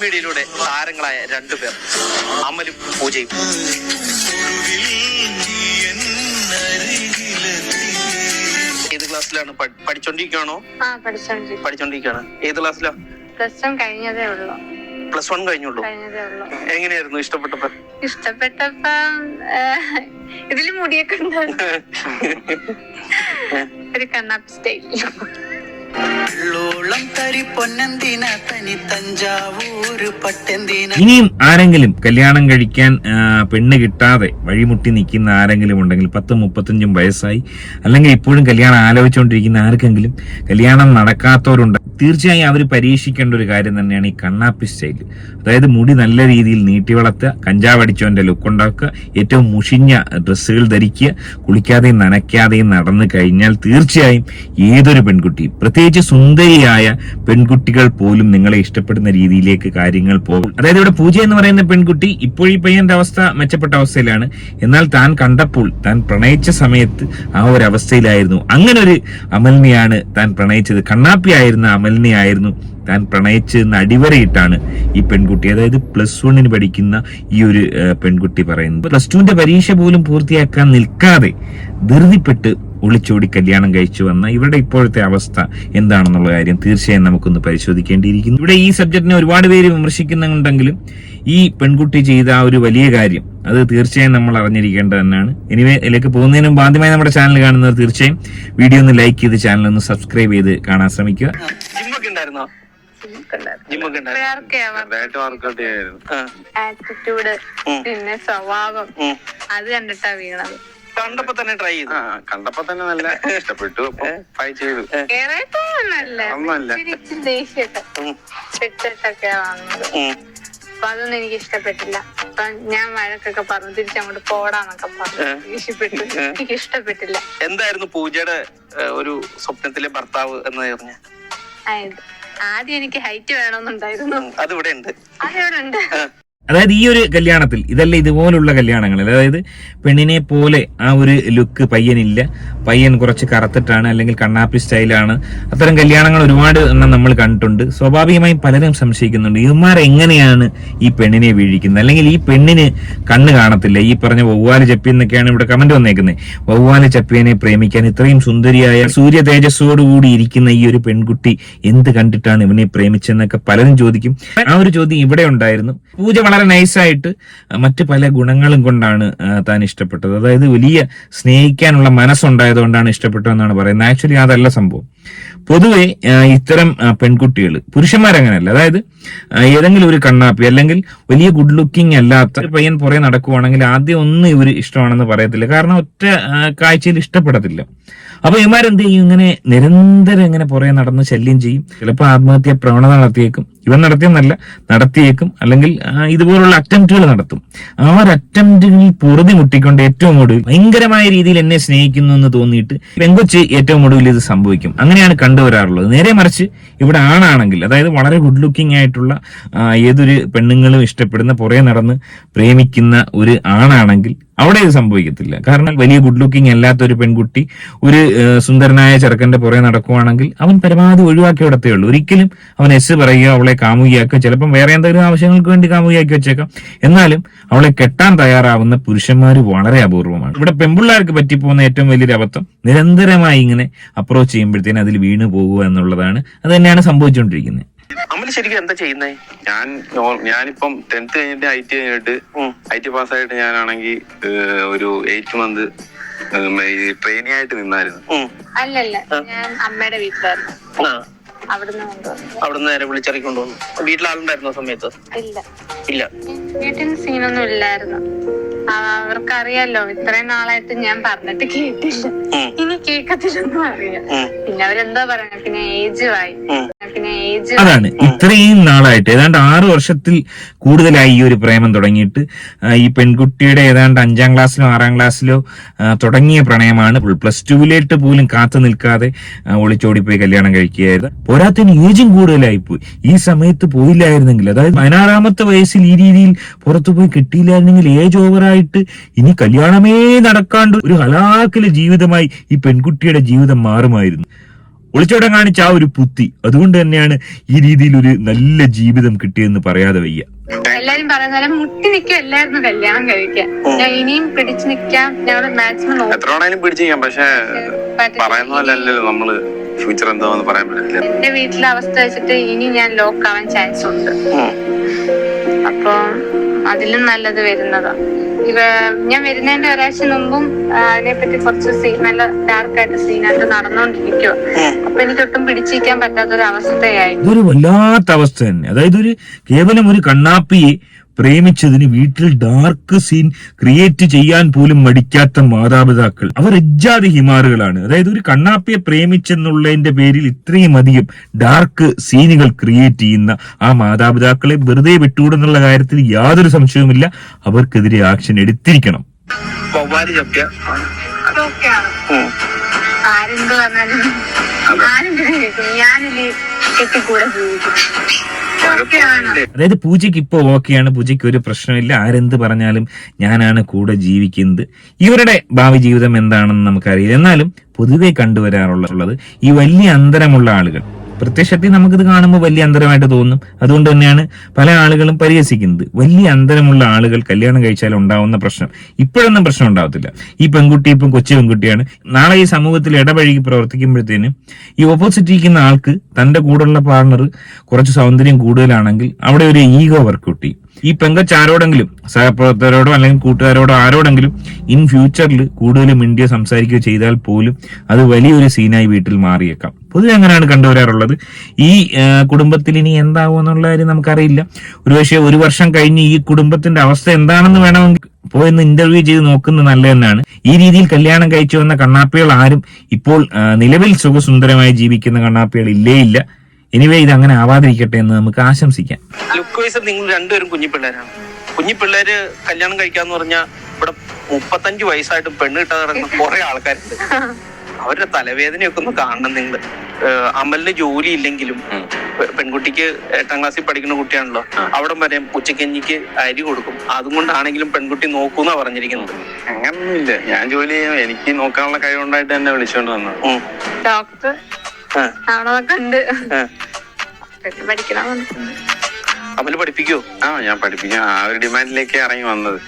മീഡിയയിലൂടെ താരങ്ങളായ രണ്ടുപേർ അമലും പൂജയും. ഏത് ക്ലാസ്സിലാണ് പഠി- പഠിച്ചോണ്ടിരിക്കുകയാണോ പഠിച്ചോണ്ടിരിക്കുകയാണ് ഏത് ക്ലാസ്സിലാ? പ്ലസ് വൺ കഴിഞ്ഞതേ ഉള്ളൂ. പ്ലസ് വൺ കഴിഞ്ഞുള്ളൂ. എങ്ങനെയായിരുന്നു ഇഷ്ടപ്പെട്ടപ്പോ ഇഷ്ടപ്പെട്ടപ്പം ഇതിൽ മുടിയൊക്കെ ഉണ്ടായിരുന്നു. ഒരു കണ്ണാപ്പ് സ്റ്റൈൽ ഇനിയും ആരെങ്കിലും കല്യാണം കഴിക്കാൻ പെണ്ണ് കിട്ടാതെ വഴിമുട്ടി നിൽക്കുന്ന ആരെങ്കിലും ഉണ്ടെങ്കിൽ പത്ത് മുപ്പത്തഞ്ചും വയസ്സായി അല്ലെങ്കിൽ ഇപ്പോഴും കല്യാണം ആലോചിച്ചുകൊണ്ടിരിക്കുന്ന ആർക്കെങ്കിലും കല്യാണം നടക്കാത്തവരുണ്ട് തീർച്ചയായും അവർ പരീക്ഷിക്കേണ്ട ഒരു കാര്യം തന്നെയാണ് ഈ കണ്ണാപ്പി സ്റ്റൈൽ അതായത് മുടി നല്ല രീതിയിൽ നീട്ടി വളർത്തുക കഞ്ചാവ് അടിച്ചവന്റെ ലുക്ക് ഉണ്ടാക്കുക ഏറ്റവും മുഷിഞ്ഞ ഡ്രസ്സുകൾ ധരിക്കുക കുളിക്കാതെയും നനയ്ക്കാതെയും നടന്നു കഴിഞ്ഞാൽ തീർച്ചയായും ഏതൊരു പെൺകുട്ടിയും പ്രത്യേകിച്ച് സുന്ദരിയായ പെൺകുട്ടികൾ പോലും നിങ്ങളെ ഇഷ്ടപ്പെടുന്ന രീതിയിലേക്ക് കാര്യങ്ങൾ പോകും. അതായത് ഇവിടെ പൂജ എന്ന് പറയുന്ന പെൺകുട്ടി ഇപ്പോൾ ഈ പയ്യന്റെ അവസ്ഥ മെച്ചപ്പെട്ട അവസ്ഥയിലാണ്. എന്നാൽ താൻ കണ്ടപ്പോൾ താൻ പ്രണയിച്ച സമയത്ത് ആ ഒരു അവസ്ഥയിലായിരുന്നു. അങ്ങനെ ഒരു അമലിനെയാണ് താൻ പ്രണയിച്ചത്. കണ്ണാപ്പിയായിരുന്ന അമലിനെയായിരുന്നു താൻ പ്രണയിച്ചെന്ന് അടിവരയിട്ടാണ് ഈ പെൺകുട്ടി അതായത് പ്ലസ് വണ്ണിന് പഠിക്കുന്ന ഈ ഒരു പെൺകുട്ടി പറയുന്നത്. പ്ലസ് ടുവിന്റെ പരീക്ഷ പോലും പൂർത്തിയാക്കാൻ നിൽക്കാതെ ധൃതിപ്പെട്ട് ഒളിച്ചോടി കല്യാണം കഴിച്ചു വന്ന ഇവരുടെ ഇപ്പോഴത്തെ അവസ്ഥ എന്താണെന്നുള്ള കാര്യം തീർച്ചയായും നമുക്കൊന്ന് പരിശോധിക്കേണ്ടിയിരിക്കുന്നു. ഇവിടെ ഈ സബ്ജക്റ്റിനെ ഒരുപാട് പേര് വിമർശിക്കുന്നുണ്ടെങ്കിലും ഈ പെൺകുട്ടി ചെയ്ത ആ ഒരു വലിയ കാര്യം അത് തീർച്ചയായും നമ്മൾ അറിഞ്ഞിരിക്കേണ്ടത് തന്നെയാണ്. എനിവേ ഇതിലേക്ക് പോകുന്നതിന് മുമ്പ് ആദ്യമായി നമ്മുടെ ചാനൽ കാണുന്നവർ തീർച്ചയായും വീഡിയോ ഒന്ന് ലൈക്ക് ചെയ്ത് ചാനൽ ഒന്ന് സബ്സ്ക്രൈബ് ചെയ്ത് കാണാൻ ശ്രമിക്കുക. ആറ്റിറ്റ്യൂഡ് പിന്നെ സ്വഭാവം. അത് കണ്ടിട്ടാ വീണത്. കണ്ടപ്പോ തന്നെ ട്രൈ ചെയ്തു. ആ കണ്ടപ്പോ തന്നെ നല്ല ഇഷ്ടപ്പെട്ടു. അപ്പൊ ട്രൈ ചെയ്തു. ഒന്നുമല്ല. അപ്പൊ അതൊന്നും എനിക്ക് ഇഷ്ടപ്പെട്ടില്ല. അപ്പൊ ഞാൻ വഴക്കൊക്കെ പറഞ്ഞു. തിരിച്ചങ്ങോട്ട് പോടാന്നൊക്കെ പറഞ്ഞു. ഇഷ്ടപ്പെട്ടു എനിക്ക് ഇഷ്ടപ്പെട്ടില്ല. എന്തായിരുന്നു പൂജയുടെ ഒരു സ്വപ്നത്തിലെ ഭർത്താവ് എന്ന് പറഞ്ഞ? ആദ്യം എനിക്ക് ഹൈറ്റ് വേണമെന്നുണ്ടായിരുന്നു. അതിവിടെ ഉണ്ട്. അതിവിടെ ഉണ്ട്. അതായത് ഈ ഒരു കല്യാണത്തിൽ ഇതല്ല ഇതുപോലുള്ള കല്യാണങ്ങളിൽ അതായത് പെണ്ണിനെ പോലെ ആ ഒരു ലുക്ക് പയ്യനില്ല. പയ്യൻ കുറച്ച് കറുത്തിട്ടാണ് അല്ലെങ്കിൽ കണ്ണാപ്പി സ്റ്റൈലാണ്. അത്തരം കല്യാണങ്ങൾ ഒരുപാട് എണ്ണം നമ്മൾ കണ്ടിട്ടുണ്ട്. സ്വാഭാവികമായും പലരും സംശയിക്കുന്നുണ്ട് ഇവന്മാർ എങ്ങനെയാണ് ഈ പെണ്ണിനെ വീഴിക്കുന്നത്? അല്ലെങ്കിൽ ഈ പെണ്ണിന് കണ്ണ് കാണത്തില്ല. ഈ പറഞ്ഞ വവ്വാൽ ചപ്പി എന്നൊക്കെയാണ് ഇവിടെ കമന്റ് വന്നേക്കുന്നത് വവ്വാൽ ചപ്പിയനെ പ്രേമിക്കാൻ ഇത്രയും സുന്ദരിയായ സൂര്യ തേജസ്സോടുകൂടി ഇരിക്കുന്ന ഈ ഒരു പെൺകുട്ടി എന്ത് കണ്ടിട്ടാണ് ഇവനെ പ്രേമിച്ചെന്നൊക്കെ പലരും ചോദിക്കും. ആ ഒരു ചോദ്യം ഇവിടെ ഉണ്ടായിരുന്നു. പൂജ വളരെ നൈസായിട്ട് മറ്റ് പല ഗുണങ്ങളും കൊണ്ടാണ് താൻ ഇഷ്ടപ്പെട്ടത്. അതായത് വലിയ സ്നേഹിക്കാനുള്ള മനസ്സുണ്ടായതുകൊണ്ടാണ് ഇഷ്ടപ്പെട്ടതെന്നാണ് പറയുന്നത്. ആക്ച്വലി അതല്ല സംഭവം. പൊതുവെ ഇത്തരം പെൺകുട്ടികൾ പുരുഷന്മാരങ്ങനെയല്ല അതായത് ഏതെങ്കിലും ഒരു കണ്ണാപ്പി അല്ലെങ്കിൽ വലിയ ഗുഡ് ലുക്കിംഗ് അല്ലാത്ത പയ്യൻ പുറകെ നടക്കുവാണെങ്കിൽ ആദ്യം ഒന്നും ഇവർ ഇഷ്ടമാണെന്ന് പറയത്തില്ല. കാരണം ഒറ്റ കാഴ്ചയിൽ ഇഷ്ടപ്പെടത്തില്ല. അപ്പൊ ഇവന്മാരെന്ത് ചെയ്യും? ഇങ്ങനെ നിരന്തരം ഇങ്ങനെ പുറകെ നടന്ന് ശല്യം ചെയ്യും. ചിലപ്പോൾ ആത്മഹത്യ പ്രവണത നടത്തിയേക്കും. ഇവൻ നടത്തിയെന്നല്ല നടത്തിയേക്കും. അല്ലെങ്കിൽ ഇതുപോലുള്ള അറ്റംപ്റ്റുകൾ നടത്തും. ആ ഒരു അറ്റംപ്റ്റുകളിൽ പൊറുതി മുട്ടിക്കൊണ്ട് ഏറ്റവും ഒടുവിൽ ഭയങ്കരമായ രീതിയിൽ എന്നെ സ്നേഹിക്കുന്നു എന്ന് തോന്നിയിട്ട് പെങ്കൊച്ച് ഏറ്റവും ഒടുവിൽ ഇത് സംഭവിക്കും. അങ്ങനെയാണ് കണ്ടുവരാറുള്ളത് നേരെ മറിച്ച് ഇവിടെ ആണാണെങ്കിൽ അതായത് വളരെ ഗുഡ് ലുക്കിംഗ് ആയിട്ടുള്ള ഏതൊരു പെണ്ണുങ്ങളും ഇഷ്ടപ്പെടുന്ന പുറകെ നടന്ന് പ്രേമിക്കുന്ന ഒരു ആണാണെങ്കിൽ അവിടെ ഇത് സംഭവിക്കത്തില്ല. കാരണം വലിയ ഗുഡ് ലുക്കിംഗ് അല്ലാത്ത ഒരു പെൺകുട്ടി ഒരു സുന്ദരനായ ചെറുക്കന്റെ പുറകെ നടക്കുവാണെങ്കിൽ അവൻ പരമാവധി ഒഴിവാക്കി വിടത്തേ ഉള്ളൂ. ഒരിക്കലും അവൻ എസ് പറയുക അവളെ കാമുകിയാക്കുക ചിലപ്പം വേറെ എന്തെങ്കിലും ആവശ്യങ്ങൾക്ക് വേണ്ടി കാമുകിയാക്കി വെച്ചേക്കാം. എന്നാലും അവളെ കെട്ടാൻ തയ്യാറാവുന്ന പുരുഷന്മാർ വളരെ അപൂർവമാണ്. ഇവിടെ പെൺപിള്ളേർക്ക് പറ്റിപ്പോകുന്ന ഏറ്റവും വലിയൊരു അബദ്ധം നിരന്തരമായി ഇങ്ങനെ അപ്രോച്ച് ചെയ്യുമ്പോഴത്തേനും അതിൽ വീണു പോകുക എന്നുള്ളതാണ്. അത് തന്നെയാണ് സംഭവിച്ചുകൊണ്ടിരിക്കുന്നത്. അമൽ ശരിക്കും എന്താ ചെയ്യുന്നേ? ഞാൻ ഞാനിപ്പം ടെൻത്ത് കഴിഞ്ഞിട്ട് ഐ ടി കഴിഞ്ഞിട്ട്. ഐ ടി പാസ്സായിട്ട് ഞാനാണെങ്കിൽ ഒരു എയ്റ്റ് മന്ത് ട്രെയിനിങ് ആയിട്ട് നിന്നായിരുന്നു. അല്ലല്ല ഞാൻ അമ്മയുടെ വീട്ടിലായിരുന്നു. ആ. അവിടുന്ന് നേരെ വിളിച്ചിറക്കി കൊണ്ടുവന്നു. വീട്ടിലാളുണ്ടായിരുന്നോ സമയത്ത്? ഇല്ല. ഇല്ല. വീട്ടിൽ സീനൊന്നും ഇല്ലായിരുന്നു. അവർക്കറിയാലോ ഇത്രയും നാളായിട്ട് ഞാൻ പറഞ്ഞിട്ട് കേട്ടില്ല. ഇനി കേൾക്കത്തില്ലെന്നും അറിയാം. പിന്നെ അവരെന്താ പറയുക പിന്നെ ഏജ് ആയി. അതാണ്. ഇത്രയും നാളായിട്ട് ഏതാണ്ട് ആറ് വർഷത്തിൽ കൂടുതലായി ഈ ഒരു പ്രേമം തുടങ്ങിയിട്ട് ഈ പെൺകുട്ടിയുടെ ഏതാണ്ട് അഞ്ചാം ക്ലാസ്സിലോ ആറാം ക്ലാസ്സിലോ തുടങ്ങിയ പ്രണയമാണ്. പ്ലസ് ടുവിലേട്ട് പോലും കാത്തു നിൽക്കാതെ ഒളിച്ചോടി ഒളിച്ചോടിപ്പോയി കല്യാണം കഴിക്കുകയായിരുന്നു. പോരാത്തിന് ഏജും കൂടുതലായി പോയി ഈ സമയത്ത് പോയില്ലായിരുന്നെങ്കിൽ അതായത് പതിനാറാമത്തെ വയസ്സിൽ ഈ രീതിയിൽ പുറത്തു പോയി കിട്ടിയില്ലായിരുന്നെങ്കിൽ ഏജ് ഓവറായിട്ട് ഇനി കല്യാണമേ നടക്കാണ്ട് ഒരു ഹലാക്കിലെ ജീവിതമായി ഈ പെൺകുട്ടിയുടെ ജീവിതം മാറുമായിരുന്നു. ഒളിച്ചോട്ടം കാണിച്ച ആ ഒരു പുത്തി. അതുകൊണ്ട് തന്നെയാണ് ഈ രീതിയിൽ ഒരു നല്ല ജീവിതം കിട്ടിയെന്ന് പറയാതെ വയ്യ. എല്ലാരും പറയുന്ന പോലെ മുട്ടി നിൽക്കുമല്ലായിരുന്നു കല്യാണം കഴിക്കാൻ. ഞാൻ ഇനിയും പിടിച്ചു നിൽക്കാം. ഞങ്ങൾ മാക്സിമം നോക്കും. എത്ര വേണേലും പിടിച്ചിരിക്കാം പക്ഷെ പറയുന്ന പോലെ അല്ലല്ലോ നമ്മൾ ഫ്യൂച്ചർ എന്താന്ന് പറയാൻ പറ്റില്ല എന്റെ വീട്ടിലെ അവസ്ഥ വെച്ചിട്ട് ഇനി ഞാൻ ലോക്ക് ആവാൻ ചാൻസ് ഉണ്ട്. അപ്പൊ അതിലും നല്ലത് വരുന്നതാ. ഇവ ഞാൻ വരുന്നതിന്റെ ഒരാഴ്ച മുമ്പും അതിനെ അതിനെപ്പറ്റി കുറച്ച് സീൻ നല്ല ഡാർക്കായിട്ട് സീനായിട്ട് നടന്നുകൊണ്ടിരിക്കുക അപ്പൊ എനിക്ക് ഒട്ടും പിടിച്ചിരിക്കാൻ പറ്റാത്തൊരു അവസ്ഥയായി ഒരു വല്ലാത്ത അവസ്ഥ തന്നെ. അതായത് ഒരു കേവലം ഒരു കണ്ണാപ്പിയെ പ്രേമിച്ചതിന് വീട്ടിൽ ഡാർക്ക് സീൻ ക്രിയേറ്റ് ചെയ്യാൻ പോലും മടിക്കാത്ത മാതാപിതാക്കൾ. അവർ എജ്ജാതി ഹിമാറുകളാണ് അതായത് ഒരു കണ്ണാപ്പിയെ പ്രേമിച്ചെന്നുള്ളതിന്റെ പേരിൽ ഇത്രയും അധികം ഡാർക്ക് സീനുകൾ ക്രിയേറ്റ് ചെയ്യുന്ന ആ മാതാപിതാക്കളെ വെറുതെ വിട്ടുകൂടെന്നുള്ള കാര്യത്തിൽ യാതൊരു സംശയവുമില്ല. അവർക്കെതിരെ ആക്ഷൻ എടുത്തിരിക്കണം. ആരെന്ത് പറഞ്ഞാലും. ആരെന്ത് ജീവിക്കും അതായത് പൂജയ്ക്ക് ഇപ്പോൾ ഓക്കെയാണ്. പൂജയ്ക്ക് ഒരു പ്രശ്നമില്ല. ആരെന്ത് പറഞ്ഞാലും ഞാനാണ് കൂടെ ജീവിക്കുന്നത്. ഇവരുടെ ഭാവി ജീവിതം എന്താണെന്ന് നമുക്കറിയില്ല. എന്നാലും പൊതുവെ കണ്ടുവരാറുള്ളത് ഈ വലിയ അന്തരമുള്ള ആളുകൾ. പ്രത്യക്ഷത്തിൽ നമുക്കിത് കാണുമ്പോൾ വലിയ അന്തരമായിട്ട് തോന്നും. അതുകൊണ്ട് തന്നെയാണ് പല ആളുകളും പരിഹസിക്കുന്നത്. വലിയ അന്തരമുള്ള ആളുകൾ കല്യാണം കഴിച്ചാൽ ഉണ്ടാവുന്ന പ്രശ്നം. ഇപ്പോഴൊന്നും പ്രശ്നം ഉണ്ടാവത്തില്ല. ഈ പെൺകുട്ടി ഇപ്പം കൊച്ചു പെൺകുട്ടിയാണ്. നാളെ ഈ സമൂഹത്തിൽ ഇടപഴകി പ്രവർത്തിക്കുമ്പോഴത്തേനും ഈ ഓപ്പോസിറ്റ് ഇരിക്കുന്ന ആൾക്ക് തന്റെ കൂടെയുള്ള പാർട്ണർ കുറച്ച് സൗന്ദര്യം കൂടുതലാണെങ്കിൽ അവിടെ ഒരു ഈഗോ വർക്കൗട്ട് ചെയ്യും. ഈ പെങ്കച്ച് ആരോടെങ്കിലും സഹപ്രവർത്തകരോടോ അല്ലെങ്കിൽ കൂട്ടുകാരോടോ ആരോടെങ്കിലും ഇൻ ഫ്യൂച്ചറിൽ കൂടുതൽ ഇന്ത്യ സംസാരിക്കുകയോ ചെയ്താൽ പോലും അത് വലിയൊരു സീനായി വീട്ടിൽ മാറിയേക്കാം. പൊതുവെ അങ്ങനെയാണ് കണ്ടുവരാറുള്ളത്. ഈ കുടുംബത്തിൽ ഇനി എന്താവും എന്നുള്ള കാര്യം നമുക്കറിയില്ല. ഒരുപക്ഷെ ഒരു വർഷം കഴിഞ്ഞ് ഈ കുടുംബത്തിന്റെ അവസ്ഥ എന്താണെന്ന് വേണമെങ്കിൽ പോയെന്ന് ഇന്റർവ്യൂ ചെയ്ത് നോക്കുന്നത് നല്ലത് തന്നെയാണ് ഈ രീതിയിൽ കല്യാണം കഴിച്ചു വന്ന കണ്ണാപ്പികൾ ആരും ഇപ്പോൾ നിലവിൽ സുഖസുന്ദരമായി ജീവിക്കുന്ന കണ്ണാപ്പികൾ ഇല്ലേ ഇല്ല എനിവേ ഇത് അങ്ങനെ ആവാതിരിക്കട്ടെ എന്ന് നമുക്ക് ആശംസിക്കാം. ലുക്ക് വൈസ് നിങ്ങൾ രണ്ടുപേരും കുഞ്ഞിപ്പിള്ളേരാണ് പിള്ളേരാണ്. കുഞ്ഞി പിള്ളേര് കല്യാണം കഴിക്കാന്ന് പറഞ്ഞാൽ ഇവിടെ മുപ്പത്തഞ്ച് വയസ്സായിട്ട് പെണ്ണ് കിട്ടാതെ നടക്കുന്ന കുറെ ആൾക്കാരുണ്ട്. അവരുടെ തലവേദനയൊക്കെ ഒന്ന് കാണണം നിങ്ങൾ അമലിന് ജോലി ഇല്ലെങ്കിലും പെൺകുട്ടിക്ക് എട്ടാം ക്ലാസ്സിൽ പഠിക്കുന്ന കുട്ടിയാണല്ലോ. അവിടെ വരെ ഉച്ചക്കഞ്ഞിക്ക് അരി കൊടുക്കും. അതുകൊണ്ടാണെങ്കിലും പെൺകുട്ടി നോക്കൂന്നാ പറഞ്ഞിരിക്കുന്നത്. അങ്ങനൊന്നുമില്ല. ഞാൻ ജോലി ചെയ്യും എനിക്ക് നോക്കാനുള്ള കഴിവുണ്ടായിട്ട് തന്നെ വിളിച്ചോണ്ട് വന്നത്. ഡോക്ടർ ആ, അവിടെ കണ്ട് ആ. പഠിക്കണം അമൽ പഠിപ്പിക്കോ? ആ ഞാൻ പഠിപ്പിക്കാൻ ആ ഒരു ഡിമാൻഡിലേക്ക് ഇറങ്ങി വന്നത്.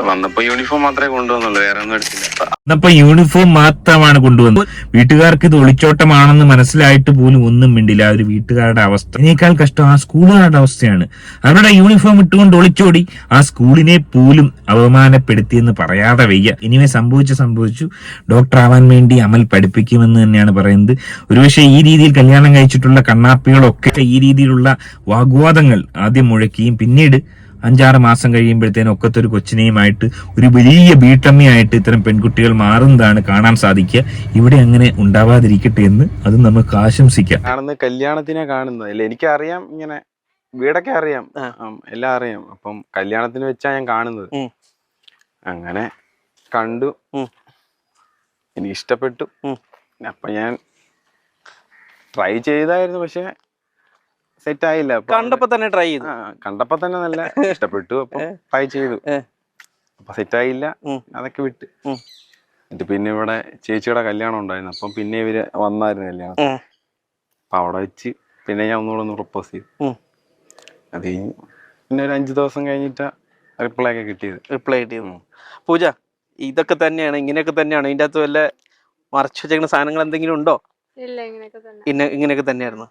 വന്നപ്പോ യൂണിഫോം മാത്രമേ കൊണ്ടുവന്നുള്ളൂ വേറെ ഒന്നും എടുത്തില്ല. അപ്പൊ യൂണിഫോം മാത്രമാണ് കൊണ്ടുവന്നത്. വീട്ടുകാർക്ക് ഇത് ഒളിച്ചോട്ടമാണെന്ന് മനസ്സിലായിട്ട് പോലും ഒന്നും മിണ്ടില്ല. ആ ഒരു വീട്ടുകാരുടെ അവസ്ഥ. ഇതിനേക്കാൾ കഷ്ടം ആ സ്കൂളുകാരുടെ അവസ്ഥയാണ്. അവരുടെ യൂണിഫോം ഇട്ടുകൊണ്ട് ഒളിച്ചോടി. ആ സ്കൂളിനെ പോലും അപമാനപ്പെടുത്തി എന്ന് പറയാതെ വയ്യ. ഇനിമേ സംഭവിച്ച സംഭവിച്ചു. ഡോക്ടർ ആവാൻ വേണ്ടി അമൽ പഠിപ്പിക്കുമെന്ന് തന്നെയാണ് പറയുന്നത്. ഒരുപക്ഷെ ഈ രീതിയിൽ കല്യാണം കഴിച്ചിട്ടുള്ള കണ്ണാപ്പികളൊക്കെ ഈ രീതിയിലുള്ള വാഗ്വാദങ്ങൾ ആദ്യം മുഴക്കുകയും പിന്നീട് അഞ്ചാറ് മാസം കഴിയുമ്പോഴത്തേനും ഒക്കത്തെ ഒരു കൊച്ചിനെയുമായിട്ട് ഒരു വലിയ വീട്ടമ്മയായിട്ട് ഇത്തരം പെൺകുട്ടികൾ മാറുന്നതാണ് കാണാൻ സാധിക്കുക. ഇവിടെ അങ്ങനെ ഉണ്ടാവാതിരിക്കട്ടെ എന്ന് അത് നമുക്ക് ആശംസിക്കാം. കല്യാണത്തിനെ കാണുന്നത്. അല്ലെ എനിക്കറിയാം ഇങ്ങനെ വീടൊക്കെ അറിയാം. എല്ലാം അറിയാം. അപ്പം കല്യാണത്തിന് വെച്ചാ ഞാൻ കാണുന്നത്. അങ്ങനെ കണ്ടു. എനിക്ക് ഇഷ്ടപ്പെട്ടു. അപ്പൊ ഞാൻ ട്രൈ ചെയ്തായിരുന്നു. പക്ഷെ സെറ്റ് ആയില്ല കണ്ടപ്പോ തന്നെ ട്രൈ ചെയ്തു. കണ്ടപ്പോ തന്നെ നല്ല ഇഷ്ടപ്പെട്ടു. അപ്പൊ ട്രൈ ചെയ്തു. അപ്പൊ സെറ്റ് ആയില്ല. അതൊക്കെ വിട്ട്. എന്നിട്ട് പിന്നെ ഇവിടെ ചേച്ചിയുടെ കല്യാണം ഉണ്ടായിരുന്നു. അപ്പം പിന്നെ ഇവർ വന്നായിരുന്നു കല്യാണം. അപ്പൊ അവിടെ വെച്ച് പിന്നെ ഞാൻ ഒന്നുകൂടെ ഒന്ന് പ്രപ്പോസ് ചെയ്തു. അത് കഴിഞ്ഞ് പിന്നെ ഒരു അഞ്ചു ദിവസം കഴിഞ്ഞിട്ട് റിപ്ലൈ ഒക്കെ കിട്ടിയത്. റിപ്ലൈ ചെയ്തു പൂജ ഇതൊക്കെ തന്നെയാണ് ഇങ്ങനെയൊക്കെ തന്നെയാണ്. ഇതിന്റെ അകത്ത് വല്ല മറച്ചു വെച്ചേക്കുന്ന സാധനങ്ങൾ എന്തെങ്കിലും ഉണ്ടോ? ഇല്ല ഇങ്ങനെയൊക്കെ ഇങ്ങനെയൊക്കെ തന്നെയായിരുന്നു.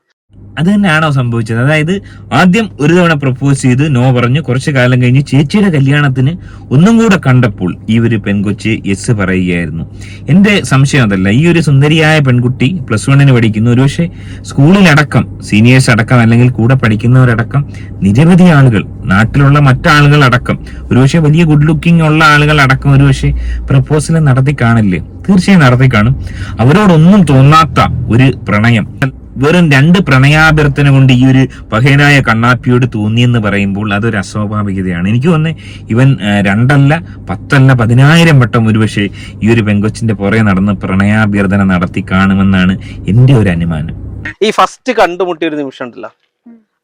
അത് തന്നെയാണോ സംഭവിച്ചത്? അതായത് ആദ്യം ഒരു തവണ പ്രപ്പോസ് ചെയ്ത് നോ പറഞ്ഞു. കുറച്ചു കാലം കഴിഞ്ഞ് ചേച്ചിയുടെ കല്യാണത്തിന് ഒന്നും കൂടെ കണ്ടപ്പോൾ ഈ ഒരു പെൺകൊച്ച് യെസ് പറയുകയായിരുന്നു. എന്റെ സംശയം അതല്ല. ഈ ഒരു സുന്ദരിയായ പെൺകുട്ടി പ്ലസ് വണ്ണിന് പഠിക്കുന്നു. ഒരുപക്ഷെ സ്കൂളിലടക്കം സീനിയേഴ്സ് അടക്കം അല്ലെങ്കിൽ കൂടെ പഠിക്കുന്നവരടക്കം നിരവധി ആളുകൾ നാട്ടിലുള്ള മറ്റാളുകൾ അടക്കം ഒരുപക്ഷെ വലിയ ഗുഡ് ലുക്കിംഗ് ഉള്ള ആളുകൾ അടക്കം ഒരുപക്ഷെ പ്രപ്പോസൽ നടത്തി കാണില്ലേ? തീർച്ചയായും നടത്തി കാണും. അവരോടൊന്നും തോന്നാത്ത ഒരു പ്രണയം. വെറും രണ്ട് പ്രണയാഭ്യർത്ഥന കൊണ്ട് ഈ ഒരു പഹേനായ കണ്ണാപ്പിയോട് തോന്നിയെന്ന് പറയുമ്പോൾ അതൊരു അസ്വാഭാവികതയാണ്. എനിക്ക് തോന്നുന്നത് ഇവൻ രണ്ടല്ല പത്തല്ല പതിനായിരം വട്ടം ഒരുപക്ഷെ ഈ ഒരു പെങ്കൊച്ചിന്റെ പുറകെ നടന്ന് പ്രണയാഭ്യർത്ഥന നടത്തി കാണുമെന്നാണ് എന്റെ ഒരു അനുമാനം. ഈ ഫസ്റ്റ് കണ്ടുമുട്ടിയ ഒരു നിമിഷം ഉണ്ടല്ലോ.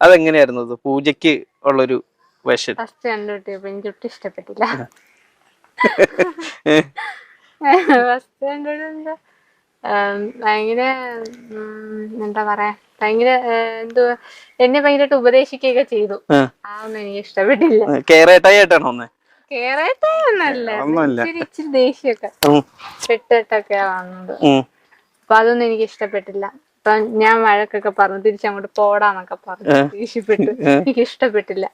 അതെങ്ങനെയായിരുന്നു? അത് പൂജയ്ക്ക് ഉള്ളൊരു വേഷം. ഫസ്റ്റ് കണ്ടുപിട്ടിയപ്പോ എനിക്ക് ഒട്ടും ഇഷ്ടപ്പെട്ടില്ല ഫസ്റ്റ് ഭയങ്കര എന്താ പറയാ ഭയങ്കര എന്തുവാ എന്നെ ഭയങ്കരമായിട്ട് ഉപദേശിക്കുകയൊക്കെ ചെയ്തു. ആ. ഒന്നും എനിക്ക് ഇഷ്ടപ്പെട്ടില്ല. കേരേട്ടായി ഒന്ന് ഒന്നുമല്ല. ഇച്ചിരി ദേഷ്യമൊക്കെ ഉം. വന്നത്. അപ്പൊ അതൊന്നും എനിക്ക് ഇഷ്ടപ്പെട്ടില്ല. അപ്പൊ ഞാൻ വഴക്കൊക്കെ പറഞ്ഞു തിരിച്ചങ്ങോട്ട് പോടാന്നൊക്കെ പറഞ്ഞു ദേഷ്യപ്പെട്ടു. എനിക്ക് ഇഷ്ടപ്പെട്ടില്ല.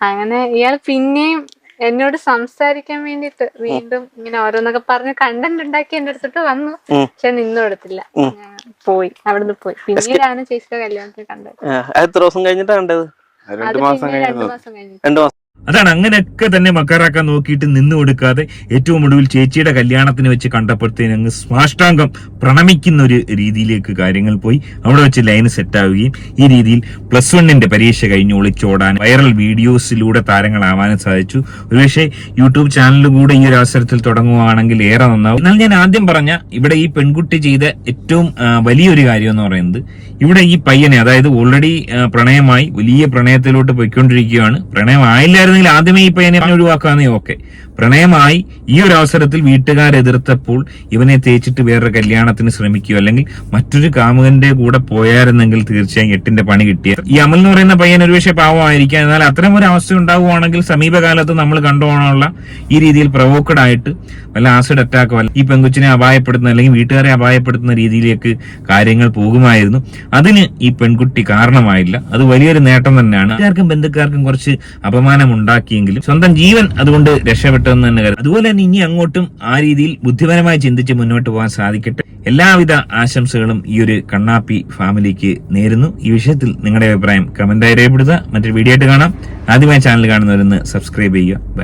അങ്ങനെ ഇയാൾ പിന്നെയും എന്നോട് സംസാരിക്കാൻ വേണ്ടിട്ട് വീണ്ടും ഇങ്ങനെ ഓരോന്നൊക്കെ പറഞ്ഞ് കണ്ടന്റ് ഉണ്ടാക്കി എന്റെ അടുത്തിട്ട് വന്നു. പക്ഷെ നിന്നു കൊടുത്തില്ല ഞാൻ പോയി. അവിടുന്ന് പോയി. പിന്നീടാണ് ചേച്ചിയുടെ കല്യാണത്തിന് കണ്ടത്. എത്ര ദിവസം കഴിഞ്ഞിട്ടാ കണ്ടത്? രണ്ടു മാസം കഴിഞ്ഞു രണ്ടു മാസം അതാണ് അങ്ങനെയൊക്കെ തന്നെ മക്കാറാക്കാൻ നോക്കിയിട്ട് നിന്ന് കൊടുക്കാതെ ഏറ്റവും ഒടുവിൽ ചേച്ചിയുടെ കല്യാണത്തിന് വെച്ച് കണ്ടപ്പോഴത്തേന് അങ്ങ് സ്മാഷ്ടാംഗം പ്രണമിക്കുന്ന ഒരു രീതിയിലേക്ക് കാര്യങ്ങൾ പോയി. അവിടെ വെച്ച് ലൈന് സെറ്റാവുകയും ഈ രീതിയിൽ പ്ലസ് വണ്ണിന്റെ പരീക്ഷ കഴിഞ്ഞ് ഒളിച്ചോടാൻ വൈറൽ വീഡിയോസിലൂടെ താരങ്ങളാവാനും സാധിച്ചു. ഒരുപക്ഷെ യൂട്യൂബ് ചാനലിലൂടെ ഈ ഒരു അവസരത്തിൽ തുടങ്ങുകയാണെങ്കിൽ ഏറെ നന്നാവും. എന്നാൽ ഞാൻ ആദ്യം പറഞ്ഞ ഇവിടെ ഈ പെൺകുട്ടി ചെയ്ത ഏറ്റവും വലിയൊരു കാര്യം എന്ന് പറയുന്നത് ഇവിടെ ഈ പയ്യനെ അതായത് ഓൾറെഡി പ്രണയമായി വലിയ പ്രണയത്തിലോട്ട് പോയിക്കൊണ്ടിരിക്കുകയാണ്. പ്രണയം ആയില്ലായിരുന്നെങ്കിൽ ആദ്യമേ ഈ പയ്യനെ ഒഴിവാക്കാന്നേ ഓക്കെ. പ്രണയമായി ഈ ഒരു അവസരത്തിൽ വീട്ടുകാർ എതിർത്തപ്പോൾ ഇവനെ തേച്ചിട്ട് വേറൊരു കല്യാണത്തിന് ശ്രമിക്കുകയോ അല്ലെങ്കിൽ മറ്റൊരു കാമുകന്റെ കൂടെ പോയായിരുന്നെങ്കിൽ തീർച്ചയായും എട്ടിന്റെ പണി കിട്ടിയ ഈ അമൽ എന്ന് പറയുന്ന പയ്യൻ ഒരുപക്ഷെ പാവമായിരിക്കാം. എന്നാൽ അത്തരം ഒരു അവസ്ഥ ഉണ്ടാവുകയാണെങ്കിൽ സമീപകാലത്ത് നമ്മൾ കണ്ടുപോകാനുള്ള ഈ രീതിയിൽ പ്രൊവോക്കഡ് ആയിട്ട് വല്ല ആസിഡ് അറ്റാക്ക് വല്ല ഈ പെങ്കുച്ചിനെ അപായപ്പെടുത്തുന്ന അല്ലെങ്കിൽ വീട്ടുകാരെ അപായപ്പെടുത്തുന്ന രീതിയിലേക്ക് കാര്യങ്ങൾ പോകുമായിരുന്നു. അതിന് ഈ പെൺകുട്ടി കാരണമായില്ല. അത് വലിയൊരു നേട്ടം തന്നെയാണ്. എല്ലാവർക്കും ബന്ധുക്കാർക്കും കുറച്ച് അപമാനം ഉണ്ടാക്കിയെങ്കിലും സ്വന്തം ജീവൻ അതുകൊണ്ട് രക്ഷപ്പെട്ടെന്ന് തന്നെ കരുതും അതുപോലെ തന്നെ ഇനി അങ്ങോട്ടും ആ രീതിയിൽ ബുദ്ധിപരമായി ചിന്തിച്ച് മുന്നോട്ട് പോകാൻ സാധിക്കട്ടെ. എല്ലാവിധ ആശംസകളും ഈ ഒരു കണ്ണാപ്പി ഫാമിലിക്ക് നേരുന്നു. ഈ വിഷയത്തിൽ നിങ്ങളുടെ അഭിപ്രായം കമന്റായി രേഖപ്പെടുത്തുക. മറ്റൊരു വീഡിയോ ആയിട്ട് കാണാം. ആദ്യമായി ചാനൽ കാണുന്നവരൊന്ന് സബ്സ്ക്രൈബ് ചെയ്യുക. ബൈ